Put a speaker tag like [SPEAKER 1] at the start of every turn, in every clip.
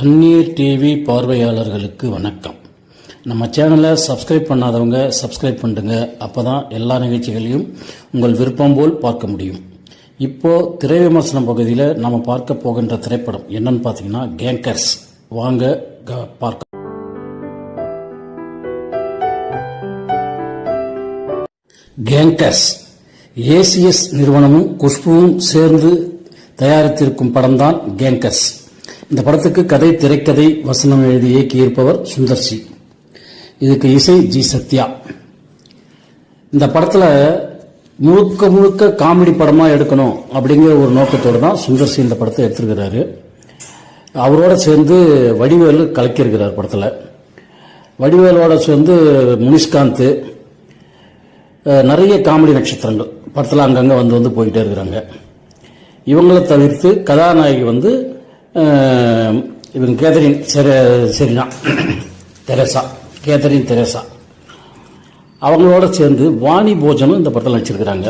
[SPEAKER 1] தண்ணீர் டிவி பார்வையாளர்களுக்கு வணக்கம். நம்ம சேனலை சப்ஸ்கிரைப் பண்ணாதவங்க சப்ஸ்கிரைப் பண்ணுங்க. அப்பதான் எல்லா நிகழ்ச்சிகளையும் உங்கள் விருப்பம் போல் பார்க்க முடியும். இப்போது திரை விமர்சனம் பகுதியில் நம்ம பார்க்க போகின்ற திரைப்படம் என்னன்னு பார்த்தீங்கன்னா கேங்கர்ஸ் வாங்க க- பார்க்க கேங்கர்ஸ் ஏசிஎஸ் நிறுவனமும் குஷ்புவும் சேர்ந்து தயாரித்திருக்கும் படம்தான் கேங்கர்ஸ் இந்த படத்துக்கு கதை திரைக்கதை வசனம் எழுதி இயக்கியிருப்பவர் சுந்தர்சி. இதுக்கு இசை ஜி சத்யா. இந்த படத்தில் முழுக்க முழுக்க காமெடி படமாக எடுக்கணும் அப்படிங்கிற ஒரு நோக்கத்தோடு தான் சுந்தர்சி இந்த படத்தை எடுத்திருக்கிறாரு. அவரோட சேர்ந்து வடிவேலு கலக்கியிருக்கிறார் படத்தில். வடிவேலோட சேர்ந்து முனிஷ்காந்த் நிறைய காமெடி நட்சத்திரங்கள் படத்தில் அங்கங்கே வந்து வந்து போயிட்டே இருக்கிறாங்க. இவங்களை தவிர்த்து கதாநாயகி வந்து இவங்க கேதரின் செர- செரினா தெரசா கேதரின் தெரசா. அவங்களோட சேர்ந்து வாணி போஜனும் இந்த படத்தில் நடிச்சிருக்கிறாங்க.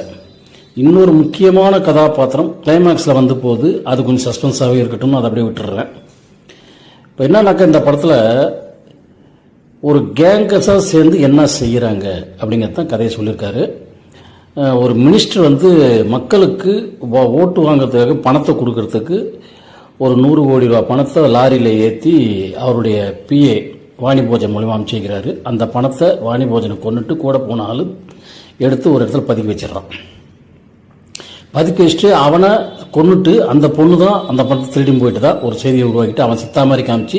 [SPEAKER 1] இன்னொரு முக்கியமான கதாபாத்திரம் கிளைமேக்ஸில் வந்த போது அது கொஞ்சம் சஸ்பென்ஸாகவே இருக்கட்டும்னு அதை அப்படியே விட்டுடுறேன் இப்போ என்னன்னாக்கா இந்த படத்தில் ஒரு கேங்கஸாக சேர்ந்து என்ன செய்கிறாங்க அப்படிங்கிறது தான் கதையை சொல்லியிருக்காரு. ஒரு மினிஸ்டர் வந்து மக்களுக்கு ஓட்டு வாங்குறதுக்காக பணத்தை கொடுக்கறதுக்கு ஒரு நூறு கோடி ரூபா பணத்தை லாரியில் ஏற்றி அவருடைய பிஏ வாணிபோஜன் மூலிமா அமைச்சிக்கிறாரு அந்த பணத்தை வாணிபோஜனை கொண்டுட்டு கூட போன எடுத்து ஒரு இடத்துல பதுக்கி வச்சிடறான். பதுக்கி வச்சுட்டு அவனை கொண்டுட்டு அந்த பொண்ணு தான் அந்த பணத்தை திருடியும் போயிட்டு தான் ஒரு செய்தியை உருவாக்கிட்டு அவன் சித்தா மாதிரி காமிச்சு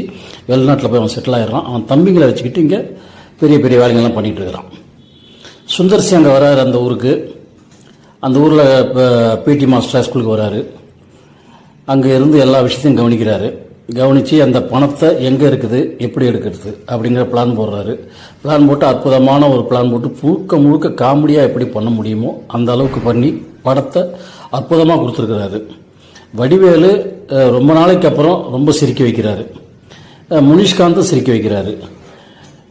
[SPEAKER 1] வெளிநாட்டில் போய் அவன் செட்டில் ஆயிடுறான். அவன் தம்பிங்களை வச்சுக்கிட்டு இங்கே பெரிய பெரிய வேலைகள்லாம் பண்ணிகிட்டு இருக்கிறான். சுந்தர்சி அங்கே வராரு அந்த ஊருக்கு. அந்த ஊரில் பிடி மாஸ்டர் ஸ்கூலுக்கு வராரு. அங்கே இருந்து எல்லா விஷயத்தையும் கவனிக்கிறாரு. கவனித்து அந்த பணத்தை எங்கே இருக்குது எப்படி எடுக்கிறது அப்படிங்கிற பிளான் போடுறாரு. பிளான் போட்டு அற்புதமான ஒரு பிளான் போட்டு முழுக்க முழுக்க காமெடியாக எப்படி பண்ண முடியுமோ அந்த அளவுக்கு பண்ணி படத்தை அற்புதமாக கொடுத்துருக்கிறாரு. வடிவேலு ரொம்ப நாளைக்கு அப்புறம் ரொம்ப சிரிக்க வைக்கிறாரு. முனிஷ்காந்தும் சிரிக்க வைக்கிறாரு.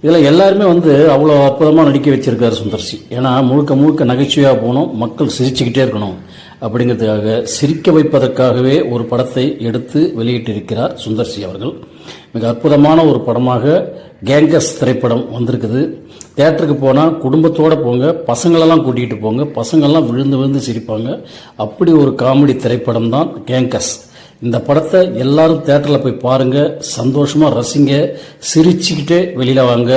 [SPEAKER 1] இதில் எல்லாருமே வந்து அவ்வளோ அற்புதமாக நடிக்க வச்சிருக்காரு சுந்தர்சி. ஏன்னா முழுக்க முழுக்க நகைச்சுவையாக போகணும் மக்கள் சிரிச்சுக்கிட்டே இருக்கணும். அப்படிங்கிறதுக்காக சிரிக்க வைப்பதற்காகவே ஒரு படத்தை எடுத்து வெளியிட்டிருக்கிறார் சுந்தர்சி அவர்கள். மிக அற்புதமான ஒரு படமாக கேங்கஸ் திரைப்படம் வந்திருக்குது. தேட்டருக்கு போனால் குடும்பத்தோடு போங்க பசங்களெல்லாம் கூட்டிகிட்டு போங்க பசங்கள்லாம் விழுந்து விழுந்து சிரிப்பாங்க. அப்படி ஒரு காமெடி திரைப்படம் தான் கேங்கஸ். இந்த படத்தை எல்லாரும் தேட்டரில் போய் பாருங்கள் சந்தோஷமாக ரசிங்க சிரிச்சுக்கிட்டே வெளியில் வாங்க.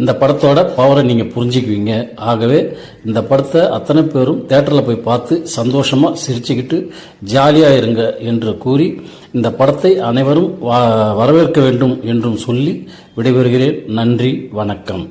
[SPEAKER 1] இந்த படத்தோட பவரை நீங்க புரிஞ்சுக்குவீங்க. ஆகவே இந்த படத்தை அத்தனை பேரும் தேட்டரில் போய் பார்த்து சந்தோஷமா சிரிச்சுக்கிட்டு ஜாலியா இருங்க என்று கூறி இந்த படத்தை அனைவரும் வரவேற்க வேண்டும் என்றும் சொல்லி விடைபெறுகிறேன். நன்றி வணக்கம்.